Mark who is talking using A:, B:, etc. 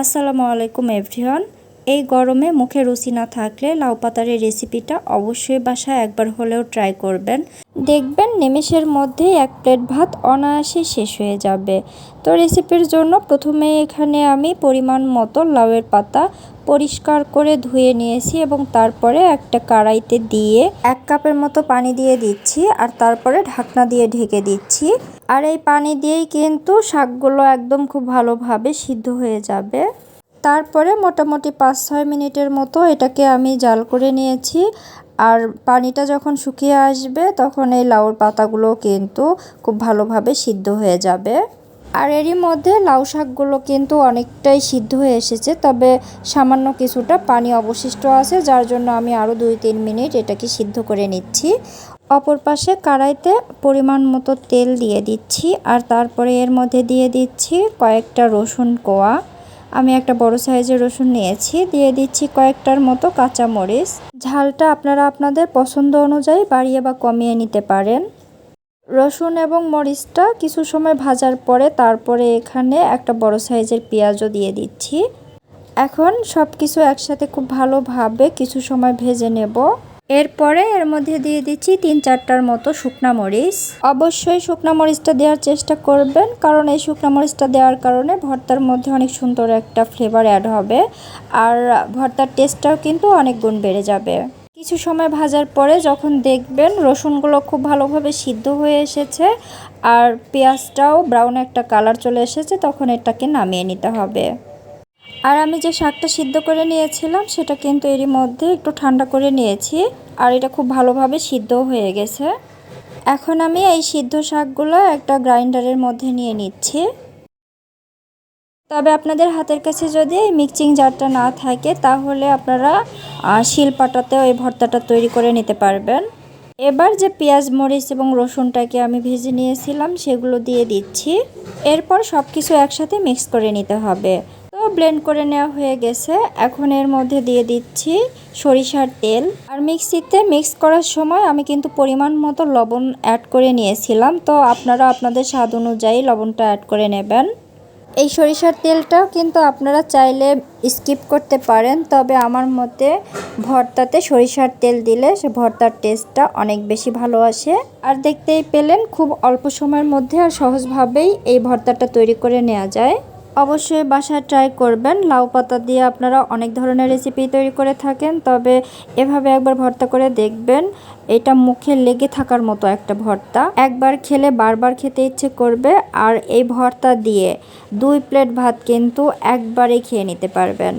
A: আসসালামু আলাইকুম এভরিওয়ান। এই গরমে মুখে রুচি না থাকলে লাউ পাতার এই রেসিপিটা অবশ্যই বাসায় একবার হলেও ট্রাই করবেন। দেখবেন নিমেষের মধ্যেই এক প্লেট ভাত অনায়াসে শেষ হয়ে যাবে। তো রেসিপির জন্য প্রথমে এখানে আমি পরিমাণ মতো লাউয়ের পাতা পরিষ্কার করে ধুয়ে নিয়েছি এবং তারপরে একটা কড়াইতে দিয়ে এক কাপের মতো পানি দিয়ে দিচ্ছি আর তারপরে ঢাকনা দিয়ে ঢেকে দিচ্ছি। আর এই পানি দিয়েই কিন্তু শাকগুলো একদম খুব ভালোভাবে সিদ্ধ হয়ে যাবে। তারপরে মোটামুটি পাঁচ ছয় মিনিটের মতো এটাকে আমি জাল করে নিয়েছি। আর পানিটা যখন শুকিয়ে আসবে তখন এই লাউর পাতাগুলো কিন্তু খুব ভালোভাবে সিদ্ধ হয়ে যাবে। আর এরই মধ্যে লাউ শাকগুলো কিন্তু অনেকটাই সিদ্ধ হয়ে এসেছে, তবে সামান্য কিছুটা পানি অবশিষ্ট আছে, যার জন্য আমি আরও দুই তিন মিনিট এটাকে সিদ্ধ করে নিচ্ছি। অপর পাশে কড়াইতে পরিমাণ মতো তেল দিয়ে দিচ্ছি, আর তারপরে এর মধ্যে দিয়ে দিচ্ছি কয়েকটা রসুন কোয়া। আমি একটা বড় সাইজের রসুন নিয়েছি, দিয়ে দিচ্ছি কয়েকটার মতো কাঁচা মরিচ ঝালটা আপনারা আপনাদের পছন্দ অনুযায়ী বাড়িয়ে বা কমিয়ে নিতে পারেন। রসুন এবং মরিচটা কিছু সময় ভাজার পরে তারপরে এখানে একটা বড় সাইজের পেঁয়াজও দিয়ে দিচ্ছি। এখন সব কিছু একসাথে খুব ভালোভাবে কিছু সময় ভেজে নেব। এরপরে এর মধ্যে দিয়ে দিচ্ছি তিন চারটার মতো শুকনা মরিচ। অবশ্যই শুকনা মরিচটা দেওয়ার চেষ্টা করবেন, কারণ এই শুকনা মরিচটা দেওয়ার কারণে ভর্তার মধ্যে অনেক সুন্দর একটা ফ্লেভার অ্যাড হবে। আর ভর্তার টেস্টটাও কিন্তু অনেক গুণ বেড়ে যাবে। কিছু সময় ভাজার পরে যখন দেখবেন রসুনগুলো খুব ভালোভাবে সিদ্ধ হয়ে এসেছে আর পেঁয়াজটাও ব্রাউন একটা কালার চলে এসেছে, তখন এটাকে নামিয়ে নিতে হবে। আর আমি যে শাকটা সিদ্ধ করে নিয়েছিলাম, সেটা কিন্তু এরই মধ্যে একটু ঠান্ডা করে নিয়েছি আর এটা খুব ভালোভাবে সিদ্ধ হয়ে গেছে। এখন আমি এই সিদ্ধ শাকগুলো একটা গ্রাইন্ডারের মধ্যে নিয়ে নিচ্ছি। তবে আপনাদের হাতের কাছে যদি মিক্সিং জারটা না থাকে, তাহলে আপনারা শিলপাটাতেও এই ভর্তাটা তৈরি করে নিতে পারবেন। এবার যে পেঁয়াজ, মরিচ এবং রসুনটাকে আমি ভেজে নিয়েছিলাম, সেগুলো দিয়ে দিচ্ছি। এরপর সব কিছু একসাথে মিক্স করে নিতে হবে। তো ব্লেন্ড করে নেওয়া হয়ে গেছে। এখন এর মধ্যে দিয়ে দিচ্ছি সরিষার তেল। আর মিক্সিতে মিক্স করার সময় আমি কিন্তু পরিমাণ মতো লবণ অ্যাড করে নিয়েছিলাম। তো আপনারা আপনাদের স্বাদ অনুযায়ী লবণটা অ্যাড করে নেবেন। এই সরিষার তেলটাও কিন্তু আপনারা চাইলে স্কিপ করতে পারেন, তবে আমার মতে ভর্তাতে সরিষার তেল দিলে সে ভর্তার টেস্টটা অনেক বেশি ভালো আসে। আর দেখতেই পেলেন, খুব অল্প সময়ের মধ্যে আর সহজভাবেই এই ভর্তাটা তৈরি করে নেওয়া যায়। অবশ্যই বাসায় ট্রাই করবেন। লাউ পাতা দিয়ে আপনারা অনেক ধরনের রেসিপি তৈরি করে থাকেন, তবে এভাবে একবার ভর্তা করে দেখবেন, এটা মুখে লেগে থাকার মতো একটা ভর্তা। একবার খেলে বারবার খেতে ইচ্ছে করবে, আর এই ভর্তা দিয়ে দুই প্লেট ভাত কিন্তু একবারেই খেয়ে নিতে পারবেন।